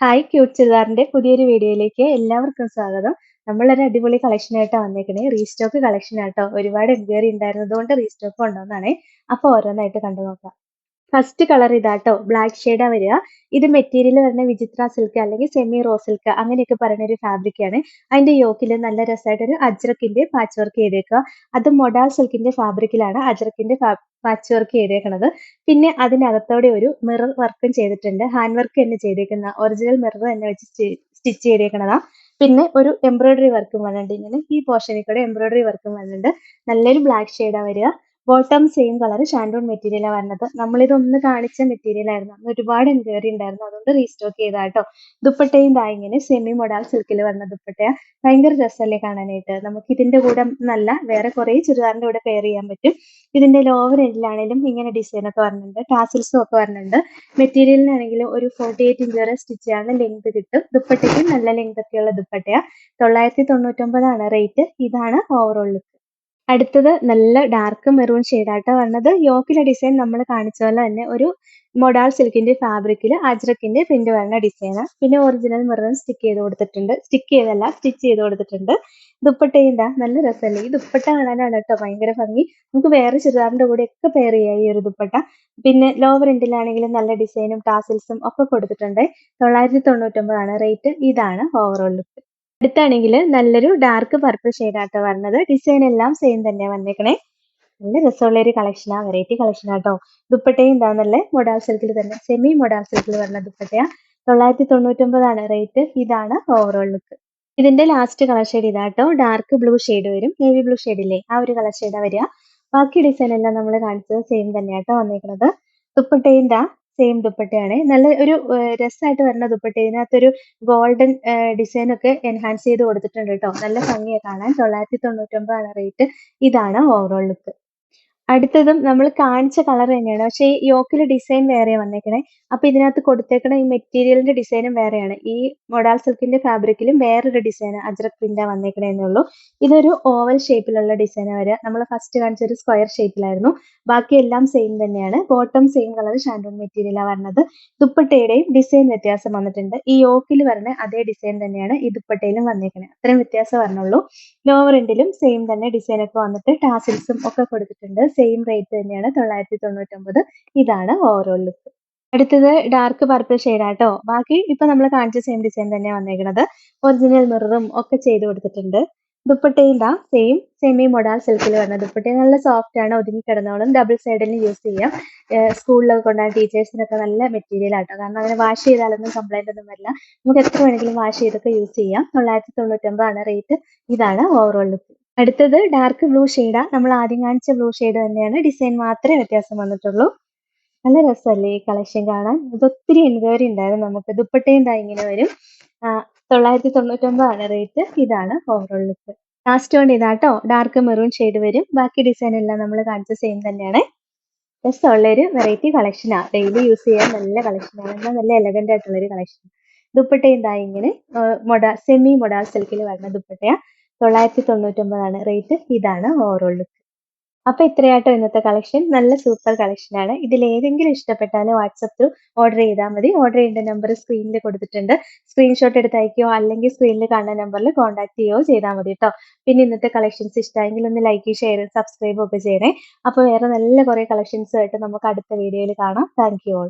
Hi cute ചുരിദാറിന്റെ പുതിയൊരു വീഡിയോയിലേക്ക് എല്ലാവർക്കും സ്വാഗതം. നമ്മളൊരു അടിപൊളി കളക്ഷൻ ആയിട്ടാണ് വന്നേക്കണേ. റീസ്റ്റോക്ക് കളക്ഷൻ ആട്ടോ. ഒരുപാട് എൻക്വയറി ഉണ്ടായിരുന്നത് കൊണ്ട് റീസ്റ്റോക്ക് കൊണ്ടുവന്നാണേ. അപ്പോൾ ഓരോന്നായിട്ട് കണ്ടു നോക്കാം ഫസ്റ്റ് കളർ ഇതാട്ടോ. ബ്ലാക്ക് ഷെയ്ഡാ വരിക. ഇത് മെറ്റീരിയൽ വരുന്ന വിചിത്ര സിൽക്ക് അല്ലെങ്കിൽ സെമി റോ സിൽക്ക് അങ്ങനെയൊക്കെ പറയുന്ന ഒരു ഫാബ്രിക് ആണ്. അതിന്റെ യോക്കിൽ നല്ല രസമായിട്ട് ഒരു അജ്രക്കിന്റെ പാച്ച് വർക്ക് ചെയ്തേക്കുക. അത് മൊഡാൾ സിൽക്കിന്റെ ഫാബ്രിക്കിലാണ് അജ്രക്കിന്റെ പാച്ച് വർക്ക് ചെയ്തേക്കുന്നത് പിന്നെ അതിനകത്തോടെ ഒരു മിറർ വർക്കും ചെയ്തിട്ടുണ്ട്. ഹാൻഡ് വർക്ക് തന്നെ ചെയ്തേക്കുന്ന. ഒറിജിനൽ മിറർ തന്നെ വെച്ച് സ്റ്റിച്ച് ചെയ്തേക്കുന്നതാ പിന്നെ ഒരു എംബ്രോയിഡറി വർക്കും വന്നിട്ടുണ്ട്. ഇങ്ങനെ ഈ പോർഷനിൽ കൂടെ എംബ്രോയിഡറി വർക്കും വന്നിട്ടുണ്ട്. നല്ലൊരു ബ്ലാക്ക് ഷെയ്ഡാ വരിക. ബോട്ടം സെയിം കളർ ഷാൻഡൂൺ മെറ്റീരിയലാണ് വരുന്നത് നമ്മളിതൊന്ന് കാണിച്ച മെറ്റീരിയൽ ആയിരുന്നു. അന്ന് ഒരുപാട് എൻക്വയറി ഉണ്ടായിരുന്നു. അതുകൊണ്ട് റീസ്റ്റോക്ക് ചെയ്താ കേട്ടോ ദുപ്പട്ടയും ദാ ഇങ്ങനെ സെമി മൊഡാൾ സിൽക്കിൽ വരുന്ന ദുപ്പട്ടയാ. ഭയങ്കര രസമല്ലേ കാണാനായിട്ട്. നമുക്ക് ഇതിന്റെ കൂടെ നല്ല വേറെ കുറെ ചുരിദാറിന്റെ കൂടെ പെയർ ചെയ്യാൻ പറ്റും. ഇതിന്റെ ലോവർ എൻഡിലാണെങ്കിലും ഇങ്ങനെ ഡിസൈൻ ഒക്കെ വരുന്നുണ്ട്. ടാസിൽസും ഒക്കെ വരുന്നുണ്ട്. മെറ്റീരിയലിനാണെങ്കിലും ഒരു ഫോർട്ടി എയ്റ്റ് ഇഞ്ച് വരെ സ്റ്റിച്ച് ചെയ്യാനുള്ള ലെങ്ത് കിട്ടും. ദുപ്പട്ടയ്ക്ക് നല്ല ലെങ്ത് ഒക്കെയുള്ള ദുപ്പട്ടയ. തൊള്ളായിരത്തി തൊണ്ണൂറ്റൊമ്പതാണ് റേറ്റ് ഇതാണ് ഓവറോൾ ലുക്ക് അടുത്തത് നല്ല ഡാർക്ക് മെറൂൺ ഷെയ്ഡായിട്ട് വന്നത്. യോക്കിലെ ഡിസൈൻ നമ്മൾ കാണിച്ച പോലെ തന്നെ ഒരു മൊഡാൾ സിൽക്കിന്റെ ഫാബ്രിക്കിൽ അജ്രക്കിന്റെ പ്രിന്റ് വരുന്ന ഡിസൈനാണ് പിന്നെ ഒറിജിനൽ മെറൂൺ സ്റ്റിക്ക് ചെയ്ത് കൊടുത്തിട്ടുണ്ട്. സ്റ്റിക്ക് ചെയ്തല്ല സ്റ്റിച്ച് ചെയ്ത് കൊടുത്തിട്ടുണ്ട്. ദുപ്പട്ടയും നല്ല രസമല്ലേ ഈ ദുപ്പട്ട കാണാനാണ് കേട്ടോ ഭയങ്കര ഭംഗി. നമുക്ക് വേറെ ചുരിദാറിന്റെ കൂടെ ഒക്കെ പെയർ ചെയ്യാം ഈ ഒരു ദുപ്പട്ട. പിന്നെ ലോവർ എൻഡിലാണെങ്കിലും നല്ല ഡിസൈനും ടാസിൽസും ഒക്കെ കൊടുത്തിട്ടുണ്ട്. തൊള്ളായിരത്തി തൊണ്ണൂറ്റൊമ്പതാണ് റേറ്റ് ഇതാണ് ഓവറോൾ ലുക്ക് അടുത്താണെങ്കിൽ നല്ലൊരു ഡാർക്ക് പർപ്പിൾ ഷെയ്ഡാട്ടോ വരുന്നത്. ഡിസൈൻ എല്ലാം സെയിം തന്നെ വന്നേക്കണേ. നല്ല രസമുള്ള ഒരു കളക്ഷനാ വെറൈറ്റി കളക്ഷനാട്ടോ ദുപ്പട്ടയും എന്താന്നല്ലേ മൊഡാൾ സിൽക്കിൽ തന്നെ സെമി മൊഡാൾ സിൽക്കിൽ വരുന്ന ദുപ്പട്ടയാ. തൊള്ളായിരത്തി തൊണ്ണൂറ്റൊമ്പതാണ് റേറ്റ് ഇതാണ് ഓവറോൾ ലുക്ക് ഇതിന്റെ ലാസ്റ്റ് കളർ ഷെയ്ഡ് ഇതാട്ടോ ഡാർക്ക് ബ്ലൂ ഷെയ്ഡ് വരും. നേവി ബ്ലൂ ഷെയ്ഡ് ഇല്ലേ? ആ ഒരു കളർ ഷെയ്ഡാ വരിക. ബാക്കി ഡിസൈൻ എല്ലാം നമ്മൾ കാണിച്ചത് സെയിം തന്നെയാട്ടോ വന്നേക്കുന്നത് ദുപ്പട്ടയും എന്താ സെയിം ദുപ്പട്ടയാണ്. നല്ല ഒരു രസമായിട്ട് വരുന്ന ദുപ്പട്ട. ഇതിനകത്തൊരു ഗോൾഡൻ ഡിസൈൻ ഒക്കെ എൻഹാൻസ് ചെയ്ത് കൊടുത്തിട്ടുണ്ട് കേട്ടോ നല്ല ഭംഗിയാണ് കാണാൻ. തൊള്ളായിരത്തി തൊണ്ണൂറ്റൊമ്പതാണ് റേറ്റ് ഇതാണ് ഓവറോൾ ലുക്ക് അടുത്തതും നമ്മൾ കാണിച്ച കളർ തന്നെയാണ്. പക്ഷെ ഈ യോക്കിൽ ഡിസൈൻ വേറെ വന്നേക്കണേ. അപ്പൊ ഇതിനകത്ത് കൊടുത്തേക്കണ ഈ മെറ്റീരിയലിന്റെ ഡിസൈനും വേറെയാണ്. ഈ മൊഡാൾ സിൽക്കിന്റെ ഫാബ്രിക്കിലും വേറൊരു ഡിസൈൻ അജ്രക് പ്രിന്റാ വന്നേക്കണേ എന്നുള്ളൂ. ഇതൊരു ഓവൽ ഷേപ്പിലുള്ള ഡിസൈൻ വരിക നമ്മൾ ഫസ്റ്റ് കാണിച്ച ഒരു സ്ക്വയർ ഷേപ്പിലായിരുന്നു ബാക്കി എല്ലാം സെയിം തന്നെയാണ്. ബോട്ടം സെയിം കളർ ഷാൻഡോൺ മെറ്റീരിയലാണ് വരുന്നത് ദുപ്പട്ടയുടെയും ഡിസൈൻ വ്യത്യാസം വന്നിട്ടുണ്ട്. ഈ യോക്കിൽ വരുന്ന അതേ ഡിസൈൻ തന്നെയാണ് ഈ ദുപ്പട്ടയിലും വന്നേക്കണേ. അത്രയും വ്യത്യാസം വരണുള്ളൂ. ലോവർ എൻഡിലും സെയിം തന്നെ ഡിസൈൻ ഒക്കെ വന്നിട്ട് ടാസിൽസും ഒക്കെ കൊടുത്തിട്ടുണ്ട്. സെയിം റേറ്റ് തന്നെയാണ് തൊള്ളായിരത്തി തൊണ്ണൂറ്റൊമ്പത് ഇതാണ് ഓവറോൾ ലുക്ക് അടുത്തത് ഡാർക്ക് പർപ്പിൾ ഷെയ്ഡാട്ടോ ബാക്കി ഇപ്പൊ നമ്മൾ കാണിച്ച സെയിം ഡിസൈൻ തന്നെ വന്നേക്കുന്നത് ഒറിജിനൽ മിററും ഒക്കെ ചെയ്ത് കൊടുത്തിട്ടുണ്ട്. ദുപ്പട്ടയിലാ സെയിം സെമി മൊഡാൾ സിൽക്കിൽ വരുന്ന ദുപ്പട്ട നല്ല സോഫ്റ്റ് ആണ് ഒതുങ്ങി കിടന്നോളും. ഡബിൾ സൈഡിൽ യൂസ് ചെയ്യാം. സ്കൂളിലൊക്കെ കൊണ്ടുപോകാൻ ടീച്ചേഴ്സിനൊക്കെ നല്ല മെറ്റീരിയൽ ആട്ടോ. കാരണം അങ്ങനെ വാഷ് ചെയ്താലൊന്നും കംപ്ലൈന്റ് ഒന്നും വരില്ല. നമുക്ക് എത്ര വേണമെങ്കിലും വാഷ് ചെയ്തൊക്കെ യൂസ് ചെയ്യാം. തൊള്ളായിരത്തി തൊണ്ണൂറ്റൊമ്പതാണ് റേറ്റ് ഇതാണ് ഓവറോൾ ലുക്ക് അടുത്തത് ഡാർക്ക് ബ്ലൂ ഷെയ്ഡാ നമ്മൾ ആദ്യം കാണിച്ച ബ്ലൂ ഷെയ്ഡ് തന്നെയാണ്. ഡിസൈൻ മാത്രമേ വ്യത്യാസം വന്നിട്ടുള്ളൂ. നല്ല രസമല്ലേ ഈ കളക്ഷൻ കാണാൻ? ഇതൊത്തിരി എൻക്വയറി ഉണ്ടായിരുന്നു നമുക്ക്. ദുപ്പട്ടയും ദാ ഇങ്ങനെ വരും. തൊള്ളായിരത്തി തൊണ്ണൂറ്റൊമ്പതാണ് റേറ്റ് ഇതാണ് ഓവറോൾ ലുക്ക് ലാസ്റ്റ് വൺ ഇതാട്ടോ ഡാർക്ക് മെറൂൺ ഷെയ്ഡ് വരും. ബാക്കി ഡിസൈൻ എല്ലാം നമ്മൾ കാണിച്ച സെയിം തന്നെയാണ്. രസമുള്ള ഒരു വെറൈറ്റി കളക്ഷനാണ് ഡെയിലി യൂസ് ചെയ്യാൻ നല്ല കളക്ഷനാണ് എന്നാൽ നല്ല എലഗന്റ് ആയിട്ടുള്ള ഒരു കളക്ഷൻ ദുപ്പട്ടയും ദാ ഇങ്ങനെ മൊഡാ സെമി മൊഡാൾ സിൽക്കിൽ വരുന്ന ദുപ്പട്ടയാ. തൊള്ളായിരത്തി തൊണ്ണൂറ്റൊമ്പതാണ് റേറ്റ് ഇതാണ് ഓവറോൾ ലുക്ക് അപ്പൊ ഇത്രയാട്ടോ ഇന്നത്തെ കളക്ഷൻ നല്ല സൂപ്പർ കളക്ഷൻ ആണ്. ഇതിൽ ഏതെങ്കിലും ഇഷ്ടപ്പെട്ടാൽ വാട്സപ്പ് ത്രൂ ഓർഡർ ചെയ്താൽ മതി. ഓർഡർ ചെയ്യേണ്ട നമ്പർ സ്ക്രീനിൽ കൊടുത്തിട്ടുണ്ട്. സ്ക്രീൻഷോട്ട് എടുത്ത് അയക്കുകയോ അല്ലെങ്കിൽ സ്ക്രീനിൽ കാണുന്ന നമ്പറിൽ കോൺടാക്ട് ചെയ്യുകയോ ചെയ്താൽ മതി കേട്ടോ പിന്നെ ഇന്നത്തെ കളക്ഷൻസ് ഇഷ്ടമായെങ്കിൽ ഒന്ന് ലൈക്ക് ഷെയർ സബ്സ്ക്രൈബ് ഒക്കെ ചെയ്യണേ. അപ്പോൾ വേറെ നല്ല കുറെ കളക്ഷൻസ് ആയിട്ട് നമുക്ക് അടുത്ത വീഡിയോയിൽ കാണാം. Thank you all